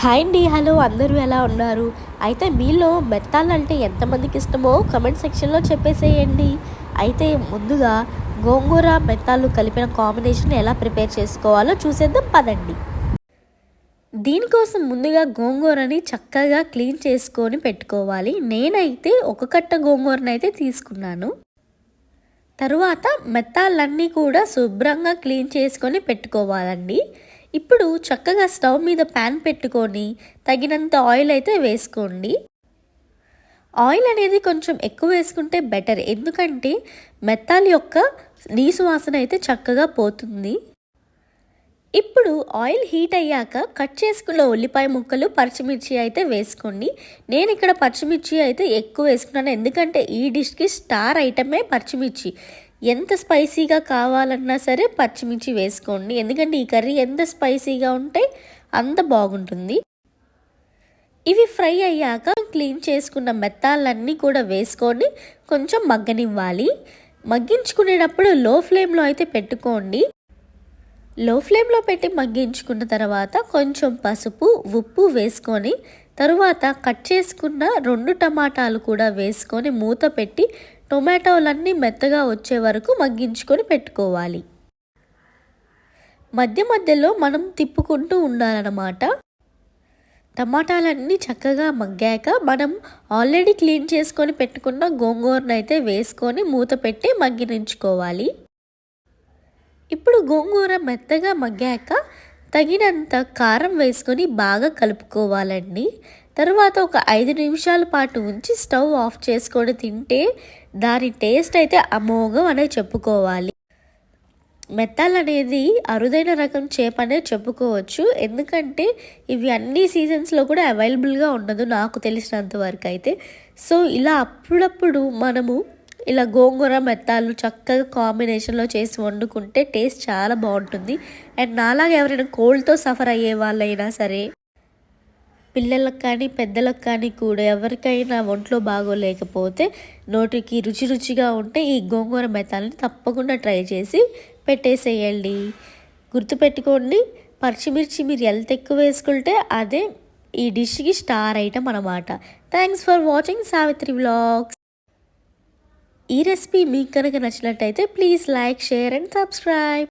Hi అండి hello అందరూ ఎలా ఉన్నారు? అయితే మీలో మెత్తాలంటే ఎంతమందికి ఇష్టమో కమెంట్ సెక్షన్లో చెప్పేసేయండి. అయితే ముందుగా గోంగూర మెత్తాలు కలిపిన కాంబినేషన్ ఎలా ప్రిపేర్ చేసుకోవాలో చూసేద్దాం పదండి. దీనికోసం ముందుగా గోంగూరని చక్కగా క్లీన్ చేసుకొని పెట్టుకోవాలి. నేనైతే ఒక కట్ట గోంగూరని అయితే తీసుకున్నాను. తరువాత మెత్తాలన్నీ కూడా శుభ్రంగా క్లీన్ చేసుకొని పెట్టుకోవాలండి. ఇప్పుడు చక్కగా స్టవ్ మీద ప్యాన్ పెట్టుకొని తగినంత ఆయిల్ అయితే వేసుకోండి. ఆయిల్ అనేది కొంచెం ఎక్కువ వేసుకుంటే బెటర్ ఎందుకంటే మెత్తాల యొక్క నీసు వాసన అయితే చక్కగా పోతుంది. ఇప్పుడు ఆయిల్ హీట్ అయ్యాక కట్ చేసుకున్న ఉల్లిపాయ ముక్కలు పచ్చిమిర్చి అయితే వేసుకోండి. నేను ఇక్కడ పచ్చిమిర్చి అయితే ఎక్కువ వేసుకున్నాను ఎందుకంటే ఈ డిష్కి స్టార్ ఐటమే పచ్చిమిర్చి. ఎంత స్పైసీగా కావాలన్నా సరే పచ్చిమిర్చి వేసుకోండి. ఎందుకంటే ఈ కర్రీ ఎంత స్పైసీగా ఉంటే అంత బాగుంటుంది. ఇవి ఫ్రై అయ్యాక క్లీన్ చేసుకున్న మెత్తాలన్నీ కూడా వేసుకొని కొంచెం మగ్గనివ్వాలి. మగ్గించుకునేటప్పుడు లో ఫ్లేమ్లో అయితే పెట్టుకోండి. లో ఫ్లేమ్లో పెట్టి మగ్గించుకున్న తర్వాత కొంచెం పసుపు ఉప్పు వేసుకొని తరువాత కట్ చేసుకున్న రెండు టమాటాలు కూడా వేసుకొని మూత పెట్టి టొమాటోలన్నీ మెత్తగా వచ్చే వరకు మగ్గించుకొని పెట్టుకోవాలి. మధ్య మధ్యలో మనం తిప్పుకుంటూ ఉండాలన్నమాట. టమాటాలన్నీ చక్కగా మగ్గాక మనం ఆల్రెడీ క్లీన్ చేసుకొని పెట్టుకున్న గోంగూరను అయితే వేసుకొని మూత పెట్టి మగ్గిరించుకోవాలి ఇప్పుడు గోంగూర మెత్తగా మగ్గాక తగినంత కారం వేసుకొని బాగా కలుపుకోవాలండి. తర్వాత ఒక ఐదు నిమిషాల పాటు ఉంచి స్టవ్ ఆఫ్ చేసుకొని తింటే దాని టేస్ట్ అయితే అమోఘం అనే చెప్పుకోవాలి. మెత్తాలు అనేది అరుదైన రకం చేప అనేది చెప్పుకోవచ్చు. ఎందుకంటే ఇవి అన్ని సీజన్స్లో కూడా అవైలబుల్గా ఉండదు నాకు తెలిసినంత వరకు అయితే. సో ఇలా అప్పుడప్పుడు మనము ఇలా గోంగూర మెత్తాలు చక్కగా కాంబినేషన్లో చేసి వండుకుంటే టేస్ట్ చాలా బాగుంటుంది. అండ్ నాలాగా ఎవరైనా కోల్డ్తో సఫర్ అయ్యే వాళ్ళైనా సరే పిల్లలకు కానీ పెద్దలకు కానీ కూడా ఎవరికైనా ఒంట్లో బాగోలేకపోతే నోటికి రుచి రుచిగా ఉంటే ఈ గోంగూర మెత్తాలని తప్పకుండా ట్రై చేసి పెట్టేసేయండి. గుర్తుపెట్టుకోండి పచ్చిమిర్చి మీరు ఎంత ఎక్కువ వేసుకుంటే అదే ఈ డిష్కి స్టార్ ఐటమ్ అన్నమాట. Thanks for watching Savitri vlogs ఈ రెసిపీ మీకు కనుక నచ్చినట్టయితే please like share and subscribe.